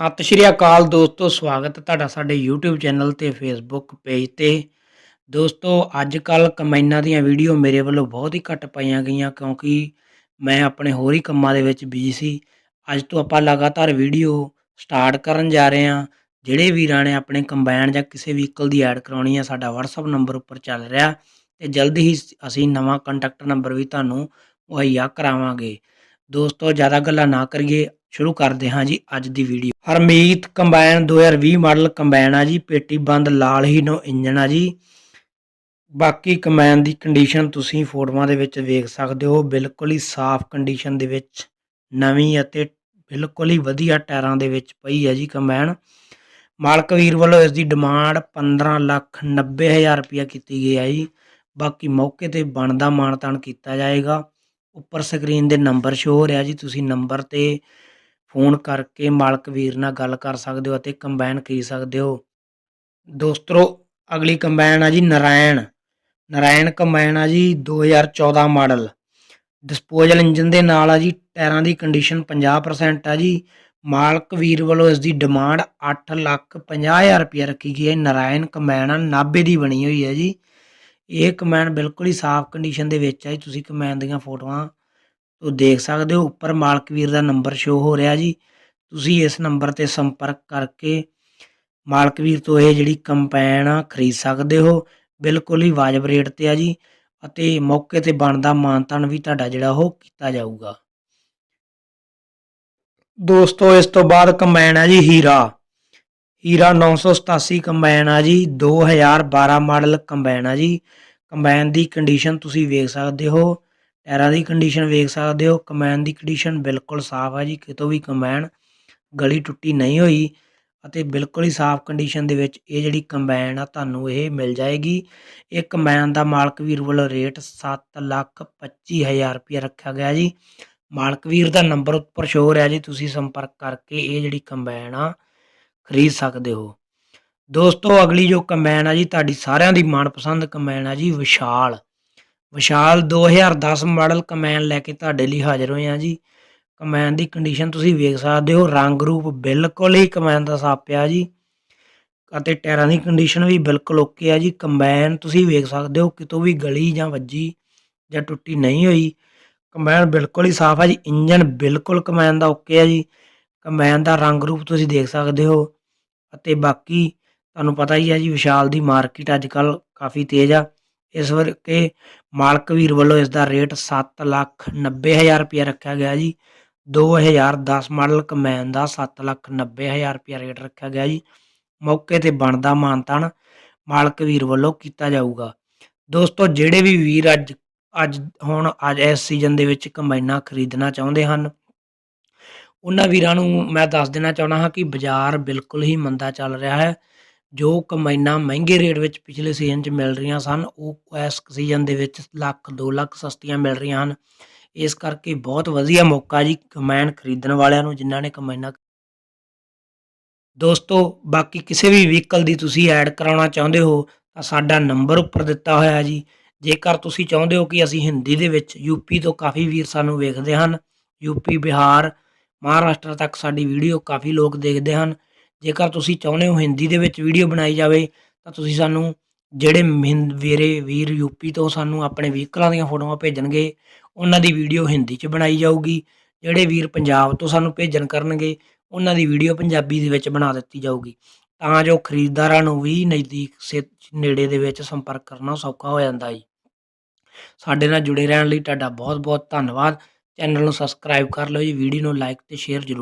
ਸਤਿ ਸ਼੍ਰੀ ਅਕਾਲ ਦੋਸਤੋ, ਸਵਾਗਤ ਤੁਹਾਡਾ ਸਾਡੇ YouTube ਚੈਨਲ ਤੇ Facebook ਪੇਜ ਤੇ। ਦੋਸਤੋ ਅੱਜ ਕੱਲ ਕੰਬਾਈਨਾਂ ਦੀਆਂ ਵੀਡੀਓ ਮੇਰੇ ਵੱਲੋਂ ਬਹੁਤ ਹੀ ਘੱਟ ਪਾਈਆਂ ਗਈਆਂ ਕਿਉਂਕਿ ਮੈਂ ਆਪਣੇ ਹੋਰ ਹੀ ਕੰਮਾਂ ਦੇ ਵਿੱਚ ਬਿਜ਼ੀ ਸੀ। ਅੱਜ ਤੋਂ ਆਪਾਂ ਲਗਾਤਾਰ ਵੀਡੀਓ ਸਟਾਰਟ ਕਰਨ ਜਾ ਰਹੇ ਹਾਂ। ਜਿਹੜੇ ਵੀਰਾਂ ਨੇ ਆਪਣੇ ਕੰਬਾਈਨ ਜਾਂ ਕਿਸੇ ਵਹੀਕਲ ਦੀ ਐਡ ਕਰਾਉਣੀ ਹੈ, ਸਾਡਾ WhatsApp ਨੰਬਰ ਉੱਪਰ ਚੱਲ ਰਿਹਾ ਤੇ ਜਲਦੀ ਹੀ ਅਸੀਂ ਨਵਾਂ ਕੰਟੈਕਟ ਨੰਬਰ ਵੀ ਤੁਹਾਨੂੰ ਮੁਹੱਈਆ ਕਰਾਵਾਂਗੇ। ਦੋਸਤੋ, ਜ਼ਿਆਦਾ ਗੱਲਾਂ ਨਾ ਕਰੀਏ, ਸ਼ੁਰੂ ਕਰਦੇ ਹਾਂ ਜੀ ਅੱਜ ਦੀ video Harmeet combine 2020 model combine ਆ ਜੀ, ਪੇਟੀ ਬੰਦ ਲਾਲ ਹੀਨੋ ਇੰਜਨ ਆ ਜੀ। ਬਾਕੀ ਕੰਬਾਈਨ ਦੀ ਕੰਡੀਸ਼ਨ ਤੁਸੀਂ ਫੋਟੋਆਂ ਦੇ ਵਿੱਚ ਵੇਖ ਸਕਦੇ ਹੋ, ਬਿਲਕੁਲ ਹੀ ਸਾਫ਼ ਕੰਡੀਸ਼ਨ ਦੇ ਵਿੱਚ ਨਵੀਂ ਅਤੇ ਬਿਲਕੁਲ ਹੀ ਵਧੀਆ ਟਾਇਰਾਂ ਦੇ ਵਿੱਚ ਪਈ ਹੈ ਜੀ ਕੰਬਾਈਨ। ਮਾਲਕ ਵੀਰ ਵੱਲੋਂ ਇਸ ਦੀ ਡਿਮਾਂਡ 15 ਲੱਖ 90 ਹਜ਼ਾਰ ਰੁਪਇਆ ਕੀਤੀ ਗਈ ਹੈ ਜੀ। ਬਾਕੀ ਮੌਕੇ ਤੇ ਬਣਦਾ ਮਾਨਤਾਨ ਕੀਤਾ ਜਾਏਗਾ। ਉੱਪਰ ਸਕਰੀਨ ਦੇ ਨੰਬਰ ਸ਼ੋ ਹੋ ਰਿਹਾ ਜੀ, ਤੁਸੀਂ ਨੰਬਰ ਤੇ ਫੋਨ ਕਰਕੇ ਮਾਲਕ ਵੀਰ ਨਾਲ ਗੱਲ ਕਰ ਸਕਦੇ ਹੋ ਅਤੇ ਕੰਬਾਈਨ ਖਰੀਦ ਸਕਦੇ ਹੋ। ਦੋਸਤੋ, ਅਗਲੀ ਕੰਬਾਈਨ ਆ ਜੀ ਨਰਾਇਣ। ਨਰਾਇਣ ਕੰਬਾਈਨ ਆ ਜੀ 2014 ਮਾਡਲ। ਡਿਸਪੋਜ਼ਲ ਇੰਜਨ ਦੇ ਨਾਲ ਆ ਜੀ, ਟਾਇਰਾਂ ਦੀ ਕੰਡੀਸ਼ਨ 50% ਆ ਜੀ। ਮਾਲਕ ਵੀਰ ਵੱਲੋਂ ਇਸ ਦੀ ਡਿਮਾਂਡ 8 ਲੱਖ 50 ਹਜ਼ਾਰ ਰੁਪਏ ਰੱਖੀ ਗਈ ਹੈ। ਨਰਾਇਣ ਕੰਬਾਈਨ ਆ, ਨਾਭੇ ਦੀ ਬਣੀ ਹੋਈ ਹੈ ਜੀ। ਇਹ ਕਮੈਨ ਬਿਲਕੁਲ ਹੀ ਸਾਫ਼ ਕੰਡੀਸ਼ਨ ਦੇ ਵਿੱਚ ਹੈ ਜੀ। ਤੁਸੀਂ ਕਮੈਨ ਦੀਆਂ ਫੋਟੋਆਂ ਤੋਂ ਦੇਖ ਸਕਦੇ ਹੋ, ਉੱਪਰ ਮਾਲਕ ਵੀਰ ਦਾ ਨੰਬਰ ਸ਼ੋ ਹੋ ਰਿਹਾ ਜੀ। ਤੁਸੀਂ ਇਸ ਨੰਬਰ ਤੇ ਸੰਪਰਕ ਕਰਕੇ ਮਾਲਕ ਵੀਰ ਤੋਂ ਇਹ ਜਿਹੜੀ ਕੰਪੈਨ ਆ, ਖਰੀਦ ਸਕਦੇ ਹੋ। ਬਿਲਕੁਲ ਹੀ ਵਾਜਬ ਰੇਟ ਤੇ ਆ ਜੀ ਅਤੇ ਮੌਕੇ ਤੇ ਬਣਦਾ ਮਾਨਤਾਨ ਵੀ ਤੁਹਾਡਾ ਜਿਹੜਾ ਉਹ ਕੀਤਾ ਜਾਊਗਾ। ਦੋਸਤੋ, ਇਸ ਤੋਂ ਬਾਅਦ ਕੰਬਾਈਨ ਆ ਜੀ ਹੀਰਾ। ਹੀਰਾ 987 ਕੰਬਾਈਨ ਆ ਜੀ 2012 ਮਾਡਲ ਕੰਬਾਈਨ ਆ ਜੀ। ਕੰਬਾਈਨ ਦੀ ਕੰਡੀਸ਼ਨ ਤੁਸੀਂ ਵੇਖ ਸਕਦੇ ਹੋ। ਟਾਇਰਾਂ ਦੀ ਕੰਡੀਸ਼ਨ ਵੇਖ ਸਕਦੇ ਹੋ। ਕੰਬਾਈਨ ਦੀ ਕੰਡੀਸ਼ਨ ਬਿਲਕੁਲ ਸਾਫ਼ ਹੈ ਜੀ, ਕਿਤੋਂ ਵੀ ਕੰਬਾਈਨ ਗਲੀ ਟੁੱਟੀ ਨਹੀਂ ਹੋਈ ਅਤੇ ਬਿਲਕੁਲ ਹੀ ਸਾਫ਼ ਕੰਡੀਸ਼ਨ ਦੇ ਵਿੱਚ ਇਹ ਜਿਹੜੀ ਕੰਬਾਈਨ ਆ, ਤੁਹਾਨੂੰ ਇਹ ਮਿਲ ਜਾਏਗੀ। ਇਹ ਕੰਬਾਈਨ ਦਾ ਮਾਲਕ ਵੀਰ ਵੱਲੋਂ ਰੇਟ 7 ਲੱਖ 25 ਹਜ਼ਾਰ ਰੁਪਏ ਰੱਖਿਆ ਗਿਆ ਜੀ। ਮਾਲਕ ਵੀਰ ਦਾ ਨੰਬਰ ਉੱਪਰ ਸ਼ੋਰ ਹੈ ਜੀ, ਤੁਸੀਂ ਸੰਪਰਕ ਕਰਕੇ ਇਹ ਜਿਹੜੀ ਕੰਬਾਈਨ ਆ, ਖਰੀਦ ਸਕਦੇ ਹੋ। ਦੋਸਤੋ, ਅਗਲੀ ਜੋ ਕੰਬਾਈਨ ਆ ਜੀ, ਤੁਹਾਡੀ ਸਾਰਿਆਂ ਦੀ ਮਨਪਸੰਦ ਕੰਬਾਈਨ ਆ ਜੀ, ਵਿਸ਼ਾਲ। ਵਿਸ਼ਾਲ 2010 ਮਾਡਲ ਕਮੈਨ ਲੈ ਕੇ ਤੁਹਾਡੇ ਲਈ ਹਾਜ਼ਰ ਹੋਏ ਆ ਜੀ। ਕੰਬਾਈਨ ਦੀ ਕੰਡੀਸ਼ਨ ਤੁਸੀਂ ਵੇਖ ਸਕਦੇ ਹੋ, ਰੰਗ ਰੂਪ ਬਿਲਕੁਲ ਹੀ ਕਮੈਨ ਦਾ ਸਾਫ਼ ਪਿਆ ਜੀ। ਅਤੇ ਟਾਇਰਾਂ ਦੀ ਕੰਡੀਸ਼ਨ ਵੀ ਬਿਲਕੁਲ ਓਕੇ ਆ ਜੀ। ਕੰਬਾਈਨ ਤੁਸੀਂ ਵੇਖ ਸਕਦੇ ਹੋ, ਕਿਤੋਂ ਵੀ ਗਲੀ ਜਾਂ ਵੱਜੀ ਜਾਂ ਟੁੱਟੀ ਨਹੀਂ ਹੋਈ ਕੰਬਾਈਨ ਬਿਲਕੁਲ ਹੀ ਸਾਫ਼ ਆ ਜੀ। ਇੰਜਨ ਬਿਲਕੁਲ ਕੰਬਾਈਨ ਦਾ ਓਕੇ ਆ ਜੀ। ਕੰਬਾਈਨ ਦਾ ਰੰਗ ਰੂਪ ਤੁਸੀਂ ਦੇਖ ਸਕਦੇ ਹੋ। ਅਤੇ ਬਾਕੀ ਤੁਹਾਨੂੰ ਪਤਾ ਹੀ ਹੈ ਜੀ, ਵਿਸ਼ਾਲ ਦੀ ਮਾਰਕੀਟ ਅੱਜ ਕੱਲ ਕਾਫੀ ਤੇਜ਼ ਆ। ਇਸ ਕਰਕੇ ਮਾਲਕ ਵੀਰ ਵੱਲੋਂ ਇਸ ਦਾ ਰੇਟ 7 ਲੱਖ 90 ਹਜ਼ਾਰ ਰੁਪਏ ਰੱਖਿਆ ਗਿਆ ਜੀ। 2010 ਮਾਡਲ ਕਮੈਨ ਦਾ 7 ਲੱਖ 90 ਹਜ਼ਾਰ ਰੁਪਏ ਰੇਟ ਰੱਖਿਆ ਗਿਆ ਜੀ। ਮੌਕੇ ਤੇ ਬਣਦਾ ਮਾਨਤਾਨ ਮਾਲਕ ਵੀਰ ਵੱਲੋਂ ਕੀਤਾ ਜਾਊਗਾ। ਦੋਸਤੋ, ਜਿਹੜੇ ਵੀ ਵੀਰ ਅੱਜ ਅੱਜ ਹੁਣ ਅੱਜ ਇਸ ਸੀਜ਼ਨ ਦੇ ਵਿੱਚ ਕੰਬਾਈਨਾਂ ਖਰੀਦਣਾ ਚਾਹੁੰਦੇ ਹਨ, ਉਹਨਾਂ ਵੀਰਾਂ ਨੂੰ ਮੈਂ ਦੱਸ ਦੇਣਾ ਚਾਹੁੰਦਾ ਹਾਂ ਕਿ ਬਾਜ਼ਾਰ ਬਿਲਕੁਲ ਹੀ ਮੰਦਾ ਚੱਲ ਰਿਹਾ ਹੈ। ਜੋ ਕੰਬਾਈਨਾਂ ਮਹਿੰਗੇ ਰੇਟ ਵਿੱਚ ਪਿਛਲੇ ਸੀਜ਼ਨ 'ਚ ਮਿਲ ਰਹੀਆਂ ਸਨ, ਉਹ ਇਸ ਸੀਜ਼ਨ ਦੇ ਵਿੱਚ ਲੱਖ 2 ਲੱਖ ਸਸਤੀਆਂ ਮਿਲ ਰਹੀਆਂ ਹਨ। ਇਸ ਕਰਕੇ ਬਹੁਤ ਵਧੀਆ ਮੌਕਾ ਜੀ ਕੰਬਾਈਨ ਖਰੀਦਣ ਵਾਲਿਆਂ ਨੂੰ, ਜਿਨ੍ਹਾਂ ਨੇ ਕੰਬਾਈਨਾਂ ਦੋਸਤੋ, ਬਾਕੀ ਕਿਸੇ ਵੀ ਵਹੀਕਲ ਦੀ ਤੁਸੀਂ ਐਡ ਕਰਾਉਣਾ ਚਾਹੁੰਦੇ ਹੋ, ਤਾਂ ਸਾਡਾ ਨੰਬਰ ਉੱਪਰ ਦਿੱਤਾ ਹੋਇਆ ਜੀ। ਜੇਕਰ ਤੁਸੀਂ ਚਾਹੁੰਦੇ ਹੋ ਕਿ ਅਸੀਂ ਹਿੰਦੀ ਦੇ ਵਿੱਚ ਯੂਪੀ ਤੋਂ ਕਾਫੀ ਵੀਰ ਸਾਨੂੰ ਵੇਖਦੇ ਹਨ ਯੂਪੀ ਬਿਹਾਰ, ਮਹਾਰਾਸ਼ਟਰ ਤੱਕ ਸਾਡੀ ਵੀਡੀਓ ਕਾਫੀ ਲੋਕ ਦੇਖਦੇ ਹਨ ਜੇਕਰ ਤੁਸੀਂ ਚਾਹੁੰਦੇ ਹੋ ਹਿੰਦੀ ਦੇ ਵਿੱਚ ਵੀਡੀਓ ਬਣਾਈ ਜਾਵੇ, ਤਾਂ ਤੁਸੀਂ ਸਾਨੂੰ ਜਿਹੜੇ ਵੀਰੇ, ਵੀਰ ਯੂਪੀ ਤੋਂ ਸਾਨੂੰ ਆਪਣੇ ਵਹੀਕਲਾਂ ਦੀਆਂ ਫੋਟੋਆਂ ਭੇਜਣਗੇ, ਉਹਨਾਂ ਦੀ ਵੀਡੀਓ ਹਿੰਦੀ 'ਚ ਬਣਾਈ ਜਾਊਗੀ। ਜਿਹੜੇ ਵੀਰ ਪੰਜਾਬ ਤੋਂ ਸਾਨੂੰ ਭੇਜਣ ਕਰਨਗੇ, ਉਹਨਾਂ ਦੀ ਵੀਡੀਓ ਪੰਜਾਬੀ ਦੇ ਵਿੱਚ ਬਣਾ ਦਿੱਤੀ ਜਾਊਗੀ। ਤਾਂ ਜੋ ਖਰੀਦਦਾਰਾਂ ਨੂੰ ਵੀ ਨਜ਼ਦੀਕ ਸੇ, ਨੇੜੇ ਦੇ ਵਿੱਚ ਸੰਪਰਕ ਕਰਨਾ ਸੌਖਾ ਹੋ ਜਾਂਦਾ ਜੀ। ਸਾਡੇ ਨਾਲ ਜੁੜੇ ਰਹਿਣ ਲਈ ਤੁਹਾਡਾ ਬਹੁਤ ਬਹੁਤ ਧੰਨਵਾਦ। ਚੈਨਲ ਨੂੰ ਸਬਸਕ੍ਰਾਈਬ ਕਰ ਲਓ ਜੀ ਵੀਡੀਓ ਨੂੰ ਲਾਈਕ ਤੇ ਸ਼ੇਅਰ ਜ਼ਰੂਰ